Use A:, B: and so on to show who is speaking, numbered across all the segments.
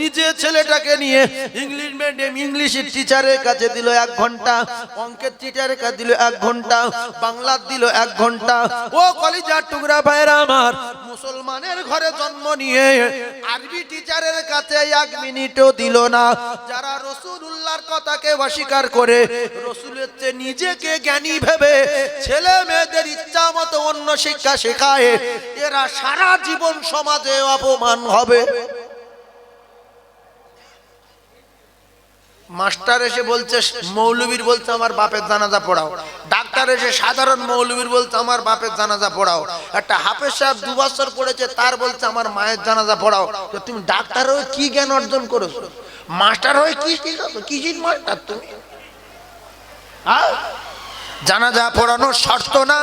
A: নিজে ছেলেটাকে নিয়ে ইংলিশ মিডিয়াম ইংলিশের টিচারের কাছে দিল এক ঘণ্টা, অঙ্কের টিচারের কাছে দিল এক ঘণ্টা, বাংলার দিল এক ঘণ্টা। ও কলিজার টুকরা ভাইরা আমার, মুসলমানের ঘরে জন্ম নিয়ে আরবি টিচারের কাছে এক মিনিটও দিল না। যারা রসুল্লাহর কথাকে অস্বীকার করে, রসুলের চেয়ে নিজেকে জ্ঞানী ভেবে ছেলে মেয়েদের ইচ্ছা মতো অন্য শিক্ষা শেখায়, এরা সারা জীবন সমাজে অপমান হবে। মাস্টার এসে বলছে, মৌলবীর বলছে, আমার বাপের জানাজা পড়াও। ডাক্তার এসে সাধারণ মৌলবীর বলছে, আমার বাপের জানাজা পড়াও। একটা হাফেজ সাহেব দু বছর পড়েছে, তার বলছে, আমার মায়ের জানাজা পড়াও। তো তুমি ডাক্তার হয়ে কি জ্ঞান অর্জন করেছ? মাস্টার হয়ে কি শিখাছো কি মাস্টার তুমি? জানাজা পড়ানোর শর্ত না,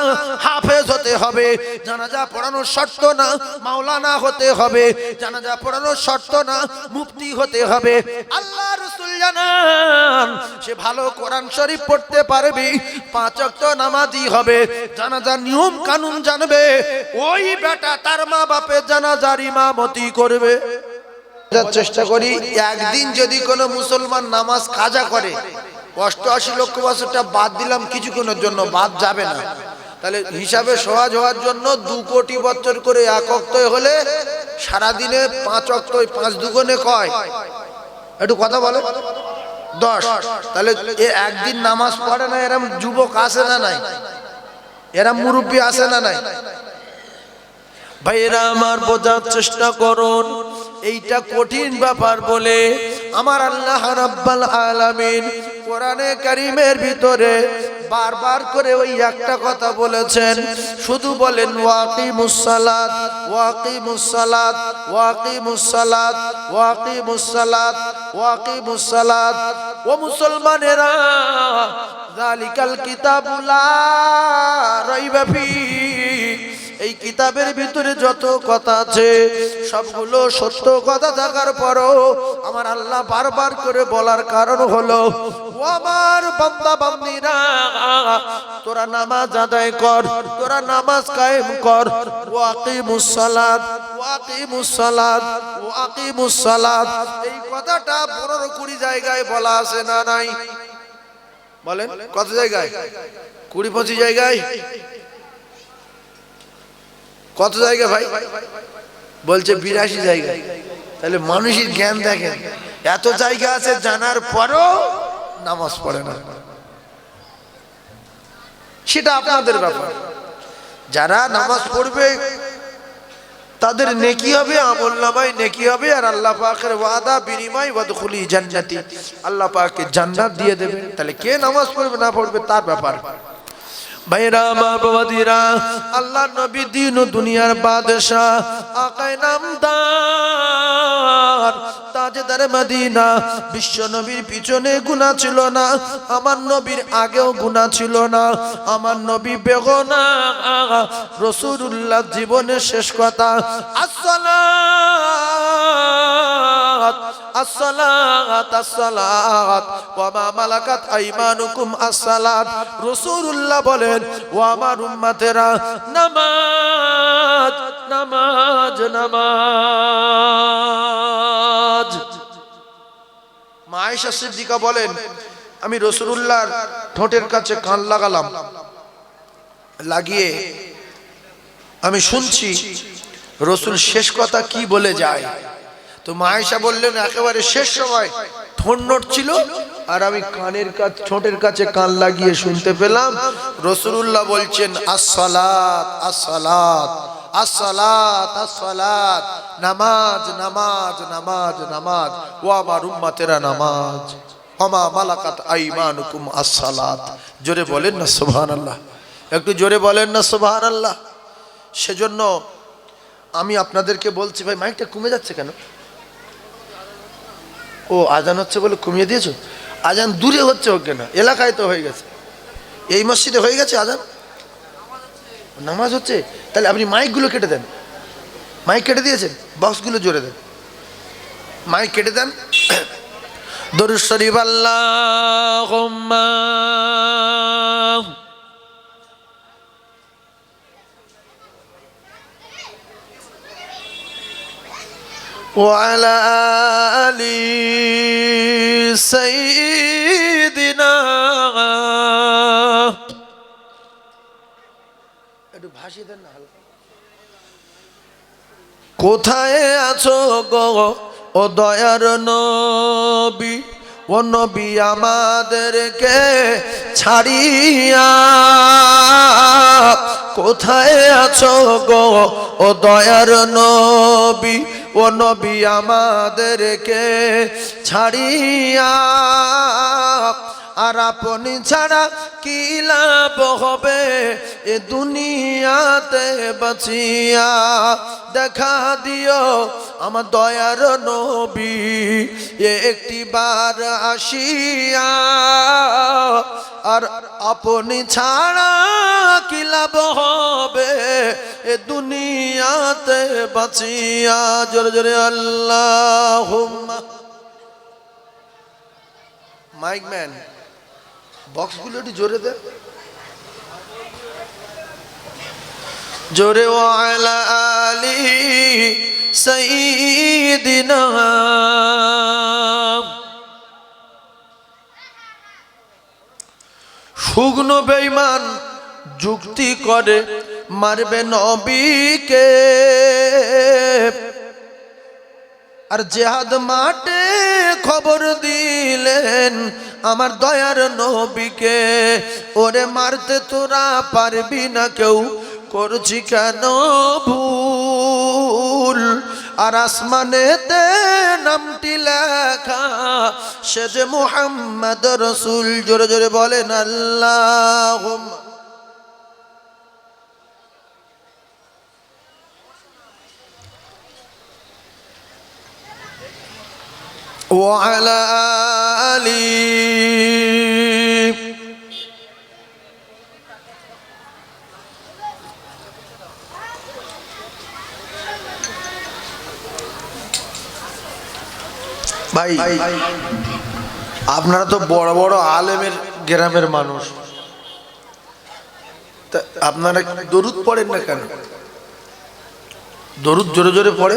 A: হাফেজ হতে হবে। জানাজা পড়ানোর শর্ত না, মাওলানা হতে হবে। জানাজা পড়ানোর শর্ত না, মুফতি হতে হবে। আল্লাহ রসুল জানান, সে ভালো কোরআন শরীফ পড়তে পারবে, পাঁচ ওয়াক্ত নামাজি হবে, জানাজার নিয়ম কানুন জানবে, ওই বেটা তার মা বাপের জানাজার ইমামতি করবে। চেষ্টা করি, একদিন যদি কোনো মুসলমান নামাজ কাজা করে, অষ্টআশি লক্ষ বছরটা বাদ দিলাম কিছুক্ষণের জন্য, বাদ যাবে না। তাহলে হিসাবে সহজ হওয়ার জন্য দু কোটি বছর করে এক অক্তয় হলে সারাদিনে পাঁচ অক্তয় পাঁচ দুগুণে কয়? একটু কথা বলে। দশ। তাহলে এ একদিন নামাজ পড়ে না, এরম যুবক আসে না নাই? এরম মুরব্বী আসে না নাই? ভাইয়েরা আমার বোঝার চেষ্টা করুন, এইটা কঠিন ব্যাপার বলে আমার আল্লাহ রাব্বাল আলামিন কোরআনে কারিমের ভিতরে বারবার করে ওই একটা কথা বলেছেন। শুধু বলেন ওয়াকি সালাত ওয়াকি সালাত ওয়াকি সালাত ওয়াকি সালাত ওয়াকি সালাত ও মুসলমানেরা জালিকাল কিতাবুলা রাইবা ফি এই কিতাবের ভিতরে যত কথা আছে, সবগুলো সত্য কথা থাকার পরও আমার আল্লাহ বারবার করে বলার কারণ হলো আমার বান্দা বান্দিরা, তোরা নামাজ আদায় কর, তোরা নামাজ কায়েম কর ওয়াকিমুস সালাত ওয়াকিমুস সালাত ওয়াকিমুস সালাত। এই কথাটা পনেরো কুড়ি জায়গায় বলা আছে না নাই? বলেন, কত জায়গায়? কুড়ি পঁচিশ জায়গায়? কত জায়গা ভাই? বলছে বিরাশি জায়গা। তাহলে মানুষের জ্ঞান দেখেন, এত জায়গা আছে জানার পরও নামাজ পড়ে না। সেটা আপনাদের ব্যাপার। যারা নামাজ পড়বে, তাদের নেকি হবে, আমল নামায় নেকি হবে, আর আল্লাহ পাকের ওয়াদা, বিনিময়, ওয়াদখুলি জান্নাতি। আল্লাহ পাকে জান্নাত দিয়ে দেবে তাহলে কে নামাজ পড়বে, না পড়বে, তার ব্যাপার। ভাইরা, মা বাবাদিরা, আল্লাহ নবী দিন দুনিয়ার বাদশাহ আকাই নামদার, তাজদার মদিনা, বিশ্ব নবীর পিছনে গুণা ছিল না, আমার নবীর আগেও গুণা ছিল না, আমার নবী বেগনা রসুল্লাহ জীবনের শেষ কথা আসসালাত আসসালাত আসসালাত ওয়া মা মালাকাত আইমানুকুম আসসালাত রাসূলুল্লাহ বলেন, ও আমার উম্মতেরা, নামাজ নামাজ নামাজ। মা আয়েশা সিদ্দিকা বলেন, আমি রসুলুল্লাহর ঠোঁটের কাছে কান লাগালাম। লাগিয়ে আমি শুনছি রসুল শেষ কথা কি বলে যায়? তো মায়েশা বললেন, একেবারে শেষ সময়। ঠোঁট ছিল, আর আমি কানের কাছে, ঠোঁটের কাছে কান লাগিয়ে শুনতে পেলাম রসুল্লাহ বলছেন, আসসালাত আসসালাত নামাজ নামাজ নামাজ নামাজ নামাজ। জোরে বলেন না, সুবহানাল্লাহ। একটু জোরে বলেন না, সুবহানাল্লাহ। সেজন্য আমি আপনাদেরকে বলছি, ভাই, মাইকটা কমে যাচ্ছে কেন? ও আজান হচ্ছে বলে কমিয়ে দিয়েছ? আজান দূরে হচ্ছে ওকে না এলাকায় তো হয়ে গেছে। এই মসজিদে হয়ে গেছে আজান? নামাজ হচ্ছে? তাহলে আপনি মাইকগুলো কেটে দেন। মাইক কেটে দিয়েছেন? বক্সগুলো জোরে দেন। মাইক কেটে দেন। দরুদ শরীফ আল্লাহ وعلى آل سيدنا একটু ভাসিয়ে দেন না হালকা কোথায় আছো গো ও দয়ার নবী ও নবী আমাদেরকে ছাড়িয়া কোথায় আছো গো ও দয়ার নবী ও নবী আমাদেরকে ছাড়িয়া আর আপনি ছাড়া কি লাভ হবে? এ দুনিয়াতে বাঁচিয়া দেখা দিও আমার দয়ার নবী। এ একটি বার আসিয়া, আর আপনি ছাড়া কি লাভ হবে? এ দুনিয়াতে বাঁচিয়া, জোরে জোরে আল্লাহ মাইক ম্যান। বক্সগুলো একটু জোরে দে। জোরে ওয়ালা আলী সাইদিনা শুকনো বেঈমান যুক্তি করে, মারবে নবীকে। আর জেহাদ মাঠে খবর দিলেন আমার দয়ার নবীকে, ওরে মারতে তোরা পারবি না কেউ? করছি কেন ভুল? আর আসমানেতে নামটি লেখা, সে যে মোহাম্মদ রসুল, জোরে জোরে বলেন আল্লাহ وعلى آله ভাই আপনারা তো বড় বড় আলেমের গ্রামের মানুষ তা আপনারা দরুদ পড়েন না কেন দরুদ জোরে জোরে পড়ে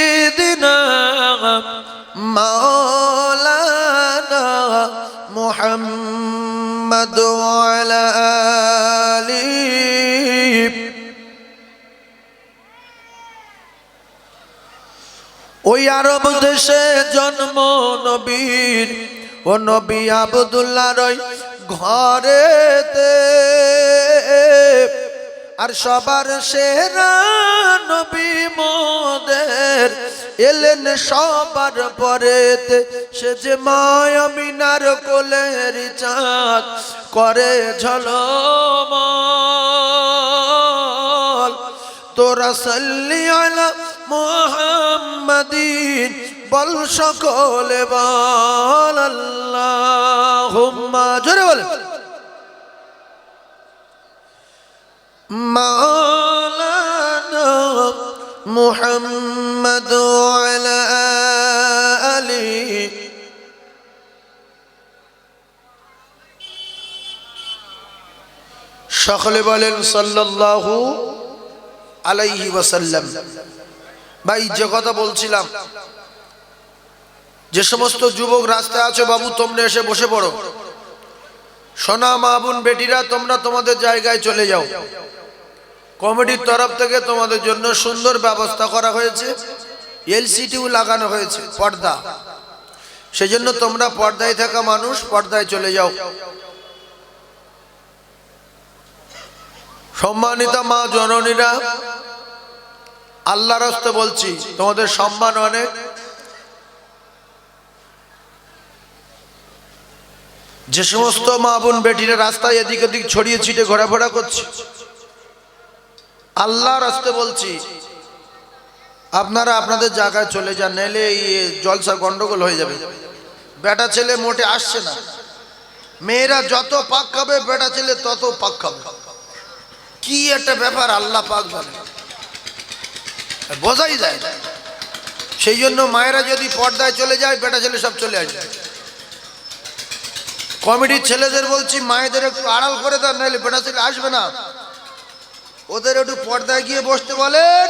A: مولانا محمد وعلى آله ওই আরব দেশে জন্ম নবীর ও নবী আবদুল্লাহ রয় ঘরেতে আর সবার সেরা নবী মোদের এলেন সবার পরেতে। সে যে মায়ামিনার কোলের চাঁদ করে ঝলমল। তোরা সাল্লি আলা মোহাম্মদিন, বল সকলে বল আল্লাহুম্মা। জোরে বলে مولانا محمد وعلى آله সকলে বলেন সাল্লাল্লাহু আলাইহি ওয়াসাল্লাম ভাই যে কথা বলছিলাম যে সমস্ত যুবক রাস্তায় আছো বাবু তোমরা এসে বসে পড়ো সোনা মা বোন বেটিরা তোমরা তোমাদের জায়গায় চলে যাও কমিটির তরফ থেকে তোমাদের জন্য সুন্দর ব্যবস্থা করা হয়েছে। এলসিটিও লাগানো হয়েছে, পর্দা। সেজন্য তোমরা পর্দায় থাকা মানুষ, পর্দায় চলে যাও। সম্মানিতা মা জননীরা, আল্লাহর হস্তে বলছি, তোমাদের সম্মান অনেক। যে সমস্ত মা বোন বেটিরা রাস্তায় এদিক ওদিক ছড়িয়ে ছিটে ঘোরাফেরা করছে আল্লাহর হস্তে বলছি, আপনারা আপনাদের জায়গায় চলে যান, নাইলে এই জলসা গন্ডগোল হয়ে যাবে। বেটা ছেলে মোটে আসছে না। মেয়েরা যত পাক খাবে, বেটা ছেলে তত পাক খাবে। কি একটা ব্যাপার আল্লাহ পাক জানে। বোঝাই যায় সেই জন্য মায়েরা যদি পর্দায় চলে যায়, বেটা ছেলে সব চলে আসবে। কমিটির ছেলেদের বলছি, মায়েদের একটু আড়াল করে দেন নাহলে বেটা ছেলে আসবে না। ওদের একটু পর্দায় গিয়ে বসতে বলেন।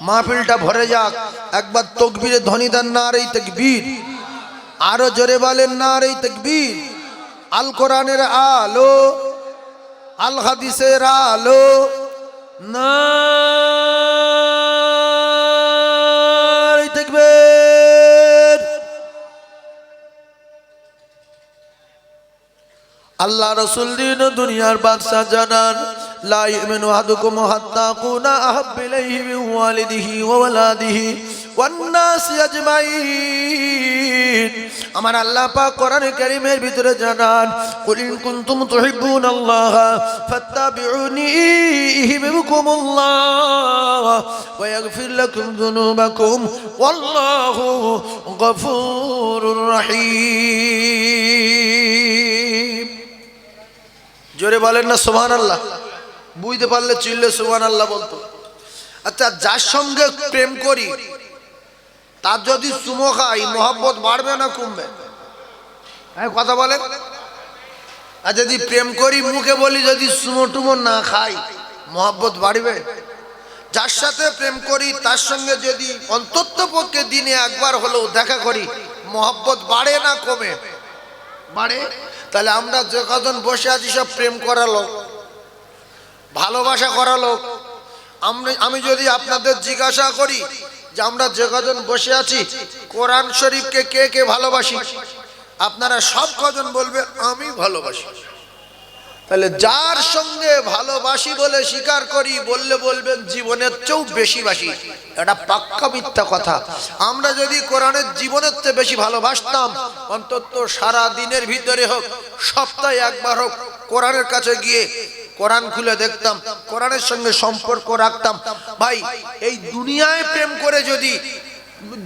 A: মাহফিলটা ভরে যাক। একবার তকবীরে ধ্বনি দেন না আর এই তকবীর। আরও জোরে বলেন না আর এই তকবীর। আল কোরআনের আলো, আল হাদিসের আলো। না আল্লাহ রসুল দিন দুনিয়ার বাদশাহ জানান আহাদুকুম হাত্তা কুনা আহাব্বা ইলাইহি মিন ওয়ালিদিহি ওয়া ওয়ালাদিহি ওয়ান নাসি আজমাইন আমার আল্লাহ পাক কোরআনে কারীমের ভিতরে জানান, কুল ইন কুনতুম তুহিব্বুনাল্লাহ ফাত্তাবিউনি ইউহিব্বুকুমুল্লাহ ওয়া ইয়াগফির লাকুম যুনুবাকুম, ওয়াল্লাহু গফুরুর রহিম. জোরে বলেন না সোহান আল্লাহ বুঝতে পারলে চিল্লে সোহান আল্লাহ বলতো। আচ্ছা যার সঙ্গে প্রেম করি, তার যদি চুমো খাই, মোহাব্বত বাড়বে না কমবে? হ্যাঁ কথা বলে? আর যদি প্রেম করি, মুখে বলি যদি চুমো টুমো না খাই, মোহাব্বত বাড়বে? যার সাথে প্রেম করি, তার সঙ্গে যদি অন্তত পক্ষে দিনে একবার হলেও দেখা করি, মোহাব্বত বাড়ে না কমে? বাড়ে? তাহলে আমরা যে কজন বসে আছি সব প্রেম করা লোক। ভালোবাসা করা লোক। আমি আমি যদি আপনাদের জিজ্ঞাসা করি যে আমরা যে কজন বসে আছি, কোরআন শরীফকে কে কে ভালোবাসি? আপনারা সব কজন বলবে, আমি ভালোবাসি। তাহলে যার সঙ্গে ভালোবাসি বলে স্বীকার করি, বললে বলবেন জীবনের চেয়েও বেশি বাসি। এটা পাক্কা মিথ্যা কথা। আমরা যদি কোরআনের জীবনের চেয়ে বেশি ভালোবাসতাম, অন্তত সারা দিনের ভিতরে হোক, সপ্তাহে একবার হোক, কোরআনের কাছে গিয়ে কোরআন খুলে দেখতাম, কোরআনের সঙ্গে সম্পর্ক রাখতাম। ভাই, এই দুনিয়ায় প্রেম করে যদি,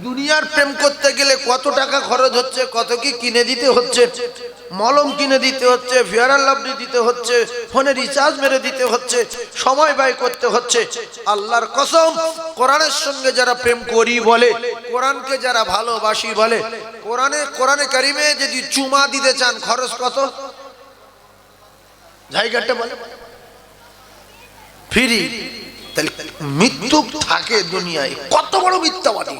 A: দুনিয়ার প্রেম করতে গেলে কত টাকা খরচ হচ্ছে, কত কি কিনে দিতে হচ্ছে, মলম কিনে দিতে হচ্ছে ফেয়ার লাভলি দিতে হচ্ছে, ফোনে রিচার্জ মেরে দিতে হচ্ছে, সময় ব্যয় করতে হচ্ছে, আল্লাহর কসম, কোরআনের সঙ্গে যারা প্রেম করি বলে, কোরআনকে যারা ভালোবাসি বলে, কোরআনে কোরআনে কারিমে যদি চুমা দিতে চান, খরচ কত? জায়গাটা বলে। ফ্রি, তাহলে মৃত্যু থাকে দুনিয়ায়। কত বড় মিথ্যাবাদী।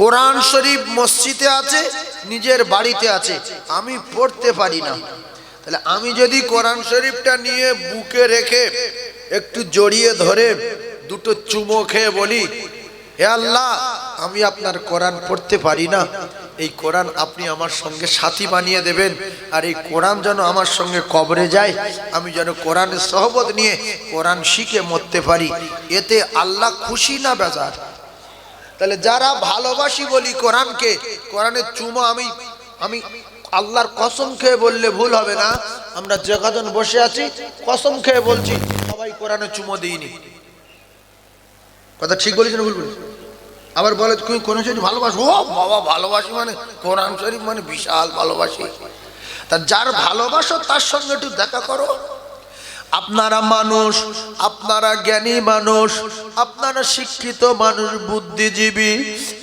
A: কোরআন শরীফ মসজিদে আছে, নিজের বাড়িতে আছে, আমি পড়তে পারি না। তাহলে আমি যদি কোরআন শরীফটা নিয়ে বুকে রেখে একটু জড়িয়ে ধরে দুটো চুমো খেয়ে বলি, হে আল্লাহ, আমি আপনার কোরআন পড়তে পারি না। এই কোরআন আপনি আমার সঙ্গে সাথী বানিয়ে দেবেন। আর এই কোরআন যেন আমার সঙ্গে কবরে যায়, আমি যেন কোরআনের সহবত নিয়ে কোরআন শিখে মরতে পারি। এতে আল্লাহ খুশি না বেজার? তাহলে যারা ভালোবাসি বলি কোরআনকে, কোরআনের চুমো আমি আমি আল্লাহর কসম খেয়ে বললে ভুল হবে না। আমরা যে কজন বসে আছি, কসম খেয়ে বলছি, সবাই কোরআনে চুমো দিইনি। কথা ঠিক বলেছি না ভুল বলেছি আবার বলে তুমি কোরআন শরীফ ভালোবাসো? ও বাবা, ভালোবাসি মানে কোরআন শরীফ মানে বিশাল ভালোবাসি। তা যার ভালোবাসো, তার সঙ্গে একটু দেখা করো। আপনারা মানুষ, আপনারা জ্ঞানী মানুষ, আপনারা শিক্ষিত মানুষ, বুদ্ধিজীবী,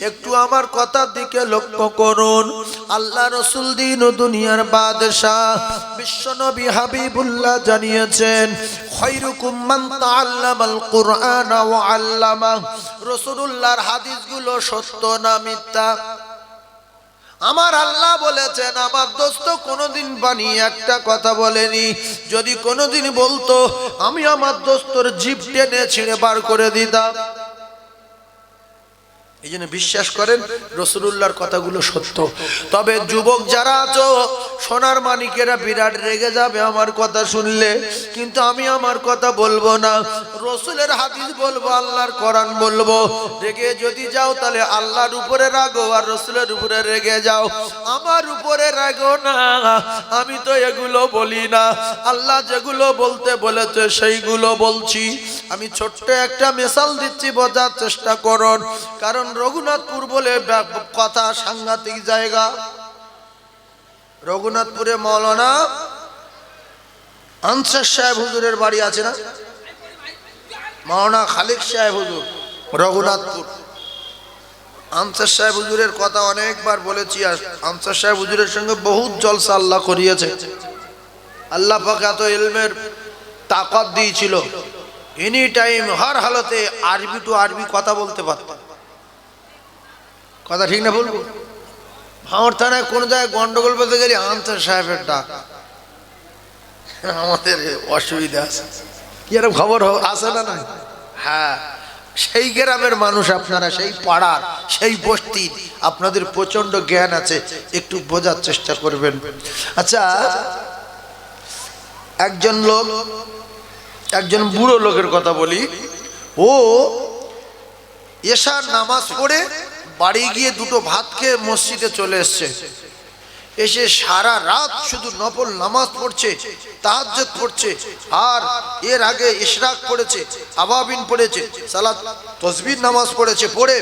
A: একটু আমার কথার দিকে লক্ষ্য করুন। আল্লাহ রসুল দিন ও দুনিয়ার বাদশাহ বিশ্বনবী হাবিবুল্লাহ জানিয়েছেন রাসূলুল্লাহর হাদিসগুলো সত্য না মিথ্যা? আমার আল্লাহ বলেছেন, আমার দোস্ত কোনোদিন বানিয়ে একটা কথা বলেনি। যদি কোনোদিন বলতো, আমি আমার দোস্তর জিপ টেনে ছিঁড়ে বার করে দিতাম। এই জন্য বিশ্বাস করেন রসুল্লাহর কথাগুলো সত্য। তবে যুবক যারা আছো, সোনার মানিকেরা বিরাট রেগে যাবে আমার কথা শুনলে। কিন্তু আমি আমার কথা বলব না। রসুলের হাদিস বলব, আল্লাহর কোরআন বলব। রেগে যদি যাও, তাহলে আল্লাহর উপরে রাগো আর রসুলের উপরে রেগে যাও। আমার উপরে রাগো না, আমি তো এগুলো বলি না। আল্লাহ যেগুলো বলতে বলেছে, সেইগুলো বলছি। আমি ছোট্ট একটা মেশাল দিচ্ছি, বোঝার চেষ্টা করুন। কারণ রঘুনাথপুর বলে কথা, সাংঘাতিক জায়গা। রঘুনাথপুরে মৌলানা আনসার সাহেব হুজুরের বাড়ি আছে না? মৌলানা খালিক সাহেব হুজুর, রঘুনাথপুর। আনসার সাহেব হুজুরের কথা অনেকবার বলেছি আনসার সাহেব হুজুরের সঙ্গে বহুত জলসা আল্লাহ করিয়েছে। আল্লাহ পাক এত ইলমের তাকত দিয়েছিল। এনি টাইম, হর হালতে আরবি টু আরবি কথা বলতে পারত কথা ঠিক না বলব ভাঁড় থানায় কোন জায়গায় গন্ডগোল বলতে গেলে আনসার সাহেবের ডাক। আমাদের অসুবিধা আছে। কি এরকম খবর আছে না না হ্যাঁ সেই গ্রামের মানুষ আপনারা সেই পাড়ার সেই বস্তির আপনাদের প্রচণ্ড জ্ঞান আছে একটু বোঝার চেষ্টা করবেন। আচ্ছা একজন লোক একজন বুড়ো লোকের কথা বলি। ও এশার নামাজ পড়ে বাড়ি গিয়ে দুটো ভাত খেয়ে মসজিদে চলে এসছে। এসে সারা রাত শুধু নফল নামাজ পড়ছে, তাহাজ্জুদ পড়ছে, আর এর আগে ইশরাক পড়েছে, আবাবিন পড়েছে, সালাত, তসবির নামাজ পড়েছে, পড়ে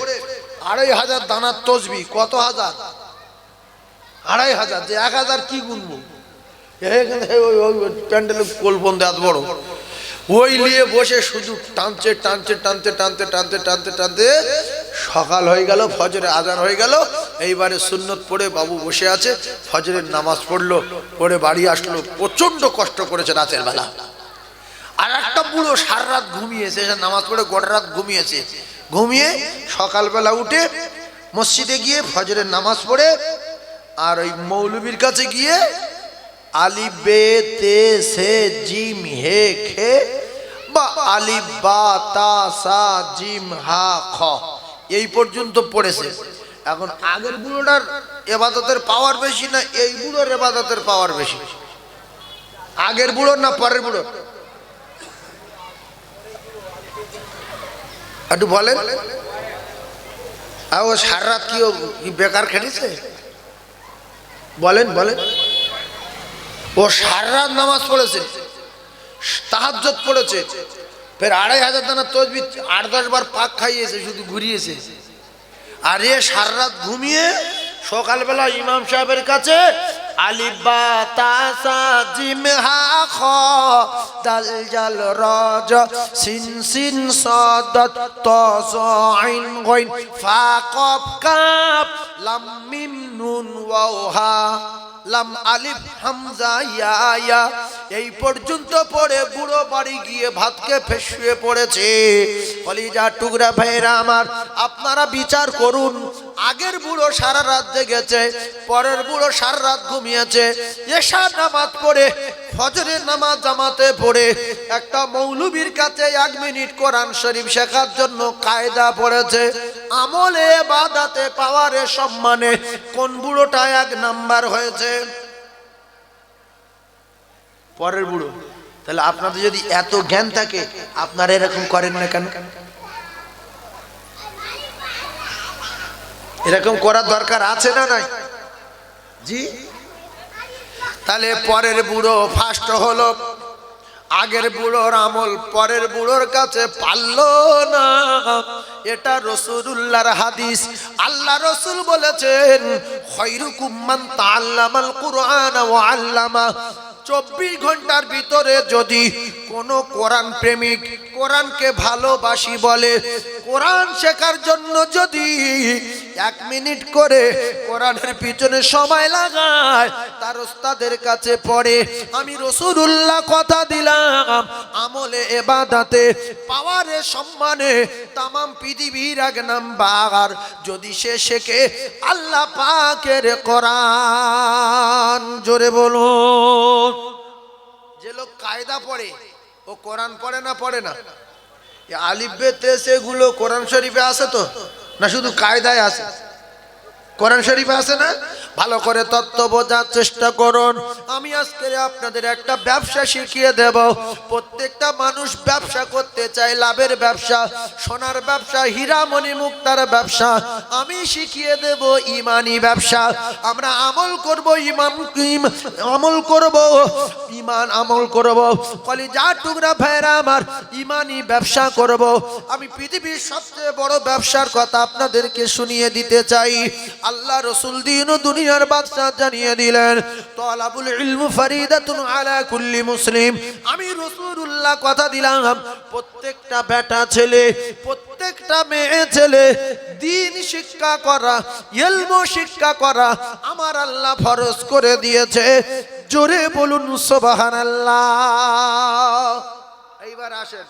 A: আড়াই হাজার দানার তসবি, কত হাজার? আড়াই হাজার, যে এক হাজার কি গুনবো? প্যান্ডেলের কোলবন্ধে এত বড়। ওই নিয়ে বসে শুধু টানছে টানছে, টানতে টানতে টানতে টানতে টানতে সকাল হয়ে গেল ফজরে আজান হয়ে গেল। এইবারে সুন্নত পড়ে বাবু বসে আছে, ফজরের নামাজ পড়ল, পড়ে বাড়ি আসলো প্রচণ্ড কষ্ট করেছে রাতের বেলা। আর একটা বুড়ো সারা রাত ঘুমিয়েছে, সে নামাজ পড়ে গোটা রাত ঘুমিয়েছে। ঘুমিয়ে সকালবেলা উঠে মসজিদে গিয়ে ফজরের নামাজ পড়ে, আর ওই মৌলবীর কাছে গিয়ে আলি বে তে সে জিম হে খে, বা আলি বা তা সা জিম হা খ। এই পর্যন্ত পড়েছে। এখন আগের বুড়োটার এবাদতের পাওয়ার বেশি না এই বুড়োর এবাদতের পাওয়ার বেশি? আগের বুড়ো না পরের বুড়ো একটু বলেন। আর ও সারা কি বেকার খেটেছে? বলেন বলেন। ও সারা রাত নামাজ পড়েছে তাহাজ্জত পড়েছে। ফের আড়াই হাজার দানা তসবি আট, দশ বার পাক খাইয়েছে, শুধু ঘুরিয়েছে। আর এ সারা রাত ঘুমিয়ে সকালবেলা ইমাম সাহেবের কাছে আলিবা তাসা হা খ রজ আইন হা। লাম আলিফ হামজা ইয়া এই পর্যন্ত পড়ে বুড়ো বাড়ি গিয়ে ভাতকে ফেসুয়ে পড়েছে। কলিজা টুকরা ভাইরা আমার, আপনারা বিচার করুন। আগের বুড়ো সারা রাত জেগেছে, পরের বুড়ো সারা রাত ঘুমিয়েছে। এশার নামাজ পড়ে, ফজরের নামাজ জামাতে পড়ে। একটা মৌলবীর কাছে এক মিনিট কোরআন শরীফ শেখার জন্য কায়দা পড়েছে। আমলে বাদাতে পাওয়ারে সম্মানে কোন বুড়োটা এক নাম্বার হয়েছে? পরের বুড়ো। তাহলে আপনাদের যদি এত জ্ঞান থাকে, আপনারা এরকম করেন না কেন? এরকম করার দরকার আছে না নাই? জি? তাহলে পরের বুড়ো ফার্স্ট হলো আগের বুড়োর আমল পরের বুড়োর কাছে পারল না। এটা রসুল্লাহর হাদিস। আল্লাহ রসুল বলেছেন খৈরুকুম্মান তা আল্লামাল কুরআন ও আল্লামা। চব্বিশ ঘণ্টার ভিতরে যদি কোনো কোরআন প্রেমিক কোরআনকে ভালোবাসি বলে, কোরআন শেখার জন্য যদি এক মিনিট করে কোরআনের পিছনে সময় লাগায়, তার ওস্তাদের কাছে পড়ে, আমি রসুল্লাহ কথা দিলাম, আমলে এবাদাতে, পাওয়ারে সম্মানে, তামাম পৃথিবীর এক নাম্বার, যদি সে শেখে আল্লাহ পাকের কোরআন। জোরে বলুন। যে লোক কায়দা পড়ে, ও কোরআন পড়ে না পড়ে না? এ আলিফ বে তে সেগুলো কোরআন শরীফে আছে তো? না শুধু কায়দায় আছে? কোরআন শরীফ আছে না? ভালো করে তত্ত্ব বোঝার চেষ্টা করুন। আমি আজকে আপনাদের একটা ব্যবসা শিখিয়ে দেব। প্রত্যেকটা মানুষ ব্যবসা করতে চায়, লাভের ব্যবসা, সোনার ব্যবসা, হীরামণি মুক্তার ব্যবসা। আমি শিখিয়ে দেব ইমানি ব্যবসা। আমরা আমল করব ইমান ইম- আমল করব, ইমান আমল করব। কলি যা টুকরা ভাইরা আমার, ইমানি ব্যবসা করব। আমি পৃথিবীর সবচেয়ে বড় ব্যবসার কথা আপনাদেরকে শুনিয়ে দিতে চাই। আল্লাহ রসুল দিন দুনিয়ার বাদশাহ জানিয়ে দিলেন, তলাবুল ইলমু ফারিদাতুন আলা কুল্লি মুসলিম। আমি রসুলুল্লাহ কথা দিলাম, প্রত্যেকটা বেটা ছেলে, প্রত্যেকটা মেয়ে ছেলে, দিন শিক্ষা করা, ইলমু শিক্ষা করা, আমার আল্লাহ ফরজ করে দিয়েছে। জোরে বলুন, সুবহানাল্লাহ। এইবার আসেন,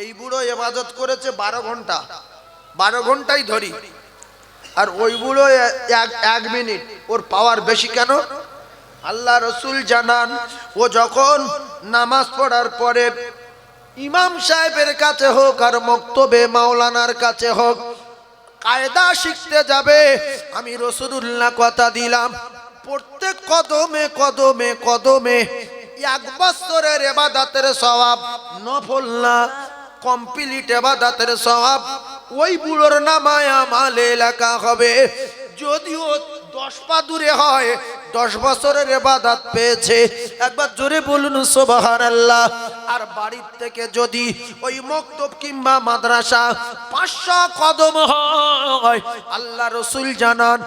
A: এই বুড়ো এবাদত করেছে বারো ঘণ্টা। বারো ঘন্টাই ধরি। আর ওই বুড়ো এক মিনিট। ওর পাওয়ার বেশি কেন? আল্লাহ রসুল জানান, ও যখন নামাজ পড়ার পরে ইমাম সাহেবের কাছে হোক আর মক্তবে মাওলানার কাছে হোক, কায়দা শিখতে যাবে। আমি রসুল্লাহ কথা দিলাম, প্রত্যেক কদমে কদমে কদমে এক বছরের এবাদাতের স্বভাব নফল না কমপ্লিট এবাদাতের স্বভাব ওই বুড়োর নামায় আমালে এলাকা হবে। যদিও দশ পা দূরে হয়, দশ বছরের এবাদাত পেয়েছে। একবার জোরে বলুন সোবাহার আল্লাহ আর বাড়ির থেকে যদি ওই মক্তব কিংবা মাদ্রাসা পাঁচশো কদম হয়, আল্লাহ রসুল জানান,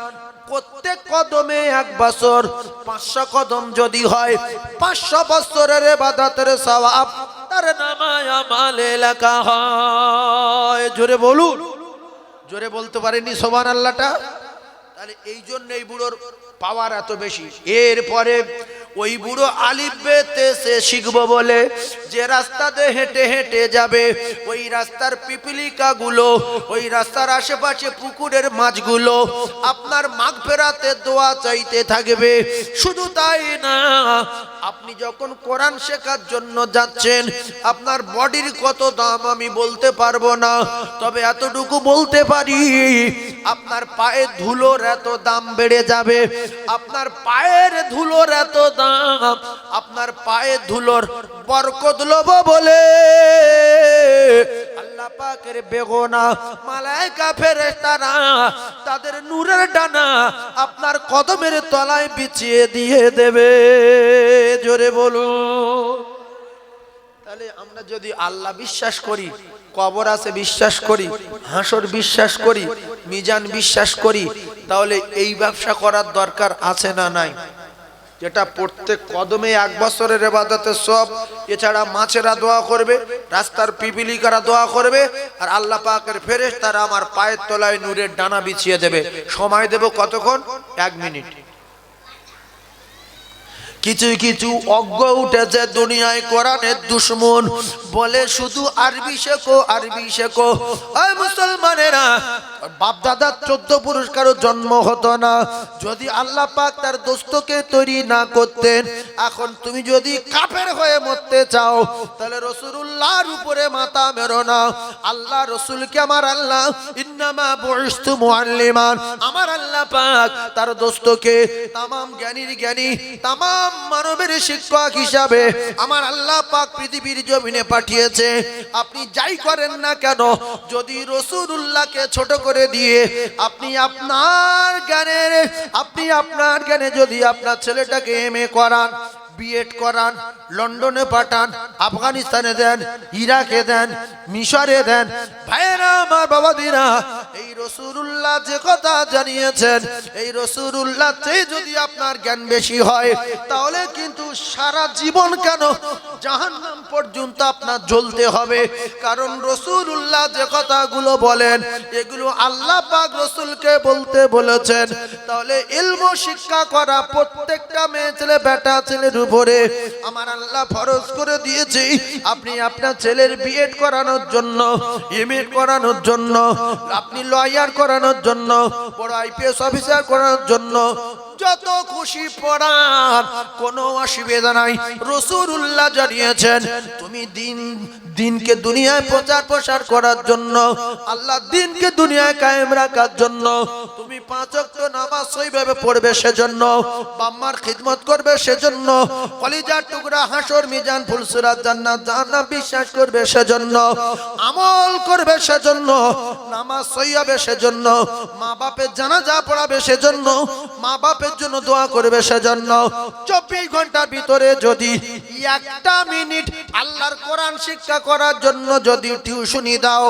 A: প্রত্যেক কদমে এক বছর, পাঁচশো কদম যদি হয়, পাঁচশো বছরের এবাদাতের সওয়াব তার নামায় আমাল এলাকা হয়। জোরে বলুন। জোরে বলতে পারেনি সোমান আল্লাহটা তাহলে এই জন্য এই বুড়োর পাওয়ার এত বেশি। এরপরে ওই বুড়ো আলিফবেতে সে শিখব বলে, যে রাস্তাতে হেঁটে হেঁটে যাবে, ওই রাস্তার পিপিলিকা গুলো ওই রাস্তার আশেপাশে পুকুরের মাছগুলো, আপনার মাঘ ফেরাতে দোয়া চাইতে থাকবে। শুধু তাই না, আপনি যখন কোরআন শেখার জন্য যাচ্ছেন, আপনার বডির কত দাম আমি বলতে পারব না, তবে এতটুকু বলতে পারি, আপনার পায়ের ধুলোর এত দাম বেড়ে যাবে, আপনার পায়ের ধুলোর এত দাম আপনার পায়ের ধুলোর বরকত লব বলে। আল্লাহ পাকের বেগোনা, মালাইকা ফেরেশতারা, তাদের নূরের ডানা আপনার কদমের তলায় বিছিয়ে দিয়ে দেবে। জোরে বলুন। তাহলে আমরা যদি আল্লাহ বিশ্বাস করি, কবর আছে বিশ্বাস করি, হাসর বিশ্বাস করি, মিজান বিশ্বাস করি, তাহলে এই ব্যবসা করার দরকার আছে না নাই? যেটা প্রত্যেক কদমে এক বছরের এবাদতে সব, এছাড়া মাছেরা দোয়া করবে, রাস্তার পিপিলিকারা দোয়া করবে, আর আল্লাহ পাকের ফেরেশ তারা আমার পায়ের তলায় নূরের ডানা বিছিয়ে দেবে। সময় দেব কতক্ষণ? এক মিনিট। কিছু কিছু অজ্ঞ উঠেছে দুনিয়ায় কোরআনের দুশ্মন। বলে শুধু আরবি শেখো আরবি শেখো। মুসলমানেরা বাপ দাদার চোদ্দ পুরস্কারও জন্ম হতো না। যদি আল্লাহ পাক তার দোস্তকে তৈরি না করতেন, এখন তুমি যদি কাপের হয়ে মরতে চাও, তাহলে রসুল্লাহর উপরে মাথা মেরো না। আল্লাহ রসুলকে আমার আল্লাহ ইন্নামা মুআল্লিমান। আমার আল্লাহ পাক তার দোস্তকে তামাম জ্ঞানীর জ্ঞানী মানবের শিক্ষক হিসাবে আমার আল্লাহ পাক পৃথিবীর জমিনে পাঠিয়েছে। আপনি যাই করেন না কেন, যদি রসুলুল্লাহকে ছোট করে দিয়ে আপনি আপনার জ্ঞানের, আপনি আপনার জ্ঞানে যদি আপনার ছেলেটাকে এম এ করান বিএড করান, লন্ডনে পাঠান, আফগানিস্তানে দেন, ইরাকে দেন, মিশরে দেন। ভাইয়েরা, আমার বাবাদিরা, এই রসুরুল্লাহ যে কথা জানিয়েছেন, এই রসুরুল্লাহ যদি আপনার জ্ঞান বেশি হয়, তাহলে কিন্তু সারা জীবন কেন জাহান্নাম পর্যন্ত আপনার জ্বলতে হবে? কারণ রসুরুল্লাহ যে কথাগুলো বলেন, এগুলো আল্লাহ পাক রসুলকে বলতে বলেছেন। তাহলে ইলম শিক্ষা করা প্রত্যেকটা মেয়ে ছেলে, বেটা ছেলের উপরে আমার আল্লাহ ফরজ করে দিয়েছি। আপনি আপনার ছেলের বিএড করানোর জন্য এমএড করানোর জন্য, আপনি লয়ার করানোর জন্য, বড় আইপিএস অফিসার করানোর জন্য যত খুশি পড়ান কোনো অসুবিধা নাই। রসুল্লাহ জানিয়েছেন, তুমি দিন, দিনকে দুনিয়ায় প্রচার প্রসার করার জন্য, আল্লাহ দিনকে দুনিয়ায় কায়েম রাখার জন্য, তুমি পাঁচ ওয়াক্ত নামাজ সেইভাবে পড়বে সেজন্য বাম্মার খিদমত করবে সেজন্য, কলিজার টুকরা, হাসর মিজান, ফুলসুরাত, জান্নাত, জাহান্নাম বিশ্বাস করবে সেজন্য, আমল করবে সেজন্য, নামাজ সই হবে সেজন্য মা বাপের জানাজা পড়াবে সেজন্য মা বাপের জন্য দোয়া করবে সেজন্য চব্বিশ ঘণ্টার ভিতরে যদি একটা মিনিট আল্লাহর কোরআন শিক্ষা করার জন্য যদি টিউশনি দাও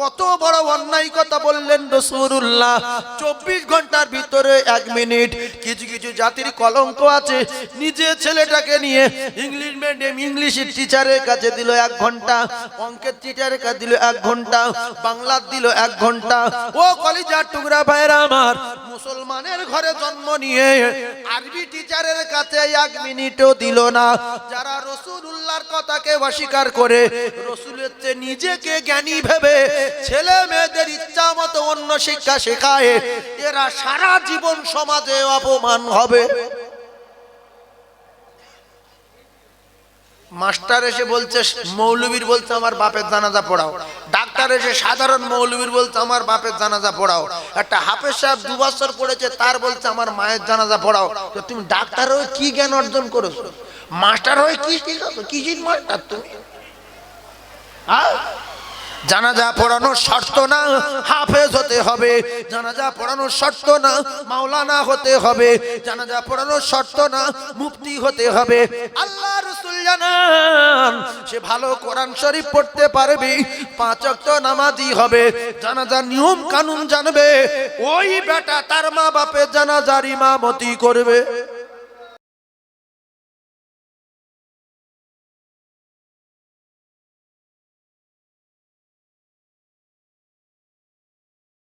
A: কত বড় অন্যায় কথা বললেন রসুরুল্লাহ চব্বিশ ঘণ্টার ভিতরে এক মিনিট। কিছু কিছু জাতির কলঙ্ক আছে। নিজের ছেলেটাকে নিয়ে ইংলিশ মিডিয়াম ইংলিশের টিচারের কাছে দিল এক ঘণ্টা। অঙ্কের টিচারের কাছে দিল এক ঘণ্টা। বাংলার দিল এক ঘণ্টা। ও কলিজার টুকরা ভাইরা আমার, মুসলমানের ঘরে জন্ম নিয়ে আরবি টিচারের কাছে এক মিনিটও দিল না। যারা রসুল্লাহর কথাকে অস্বীকার করে, রসুলের নিজেকে জ্ঞানী ভেবে ছেলে মেয়েদের ইচ্ছা মতো অন্য শিক্ষা শেখায়। এরা সারা জীবন সমাজে অপমান হবে। মাস্টার এসে বলছে, মৌলবীর বলছে, আমার বাপের জানাজা পড়াও। ডাক্তার এসে সাধারণ মৌলবীর বলছে, আমার বাপের জানাজা পড়াও। একটা হাফেজ সাহেব দু বছর পড়েছে, তার বলছে, আমার মায়ের জানাজা পড়াও। তো তুমি ডাক্তার হয়ে কি জ্ঞান অর্জন করেছ? মাস্টার হয়ে কি শিখাছো কিসির মাস্টার তুমি? হ্যাঁ জানাজা পড়ানোর শর্ত না, হাফেজ হতে হবে। জানাজা পড়ানোর শর্ত না, মাওলানা হতে হবে। জানাজা পড়ানোর শর্ত না মুক্তি হতে হবে। আল্লাহ রসুল জানান, সে ভালো কোরআন শরীফ পড়তে পারবে, পাঁচ ওয়াক্ত নামাজি হবে। জানাজার নিয়ম কানুন জানবে। ওই বেটা তার মা বাপের জানাজার ইমামতি করবে।